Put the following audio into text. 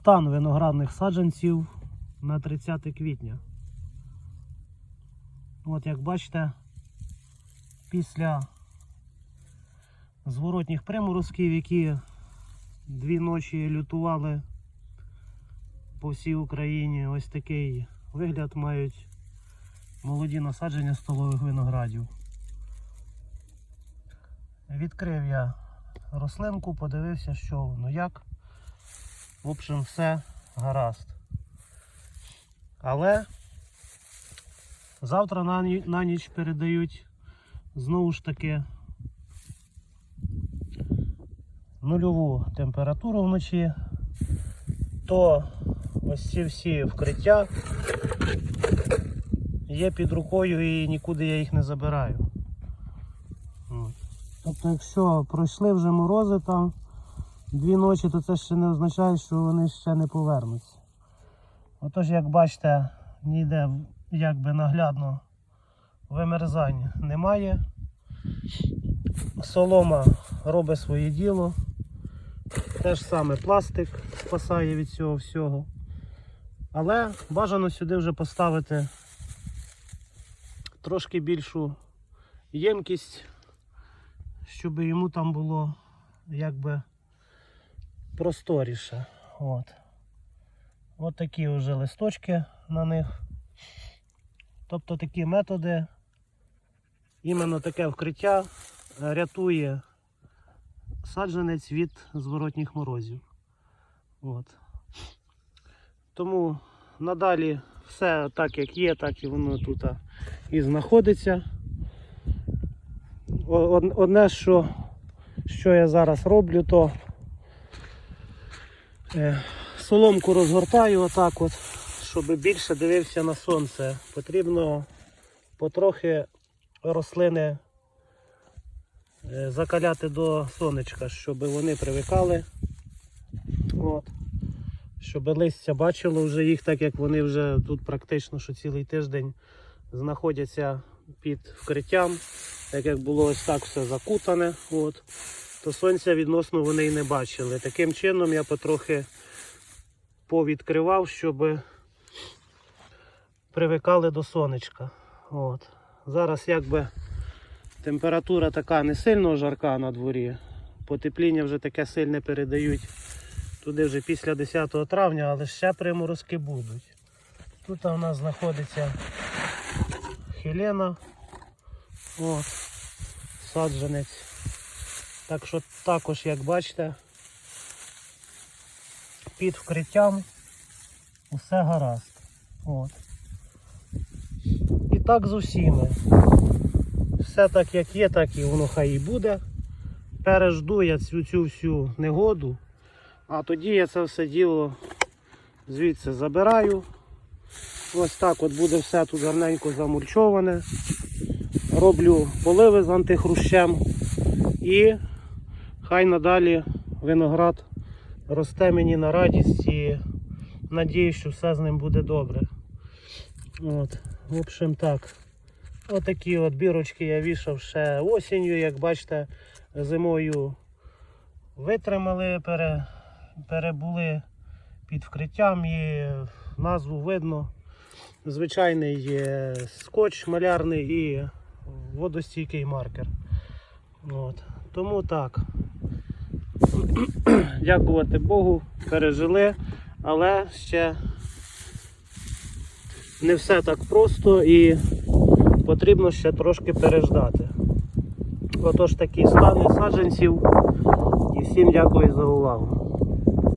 Стан виноградних саджанців на 30 квітня. От як бачите, після зворотніх приморозків, які дві ночі лютували по всій Україні, ось такий вигляд мають молоді насадження столових виноградів. Відкрив я рослинку, подивився, що воно як. В общем, все гаразд. Але завтра на, на ніч передають знову ж таки нульову температуру вночі, то ось ці всі вкриття є під рукою і нікуди я їх не забираю. Тобто, якщо пройшли вже морози там дві ночі, то це ще не означає, що вони ще не повернуться. Отож, як бачите, ніде якби наглядно вимерзань немає. Солома робить своє діло. Те ж саме пластик спасає від цього всього. Але бажано сюди вже поставити трошки більшу ємкість, щоб йому там було якби просторіше. От. От такі вже листочки на них. Тобто такі методи, іменно таке вкриття е, рятує саджанець від зворотніх морозів. От. Тому надалі все так як є, так і воно тут і знаходиться. Одне, що, що я зараз роблю, то соломку розгортаю отак от, щоб більше дивився на сонце. Потрібно потрохи рослини е, закаляти до сонечка, щоб вони привикали. От. Щоб листя бачило вже їх, так як вони вже тут практично що цілий тиждень знаходяться під вкриттям, так як було ось так все закутане, от, то сонця відносно вони й не бачили. Таким чином я потрохи повідкривав, щоб привикали до сонечка. От. Зараз якби температура така не сильно жарка на дворі. Потепління вже таке сильне передають туди вже після 10 травня, але ще приморозки будуть. Тут у нас знаходиться Хелена. От, саджанець. Так що також, як бачите, під вкриттям усе гаразд. От. І так з усіми. Все так як є, так і воно хай і буде. Пережду я цю, цю всю негоду, а тоді я це все діло звідси забираю. Ось так от буде все тут гарненько замульчоване. Роблю поливи з антихрущем і хай надалі виноград росте мені на радість і надію, що все з ним буде добре. От, в общем так. Отакі от бірочки я вішав ще осінню, як бачите, зимою витримали, пере, перебули під вкриттям і назву видно. Звичайний скотч малярний і водостійкий маркер. От. Тому так. Дякувати Богу, пережили, але ще не все так просто і потрібно ще трошки переждати. Отож такі стани саджанців. І всім дякую за увагу.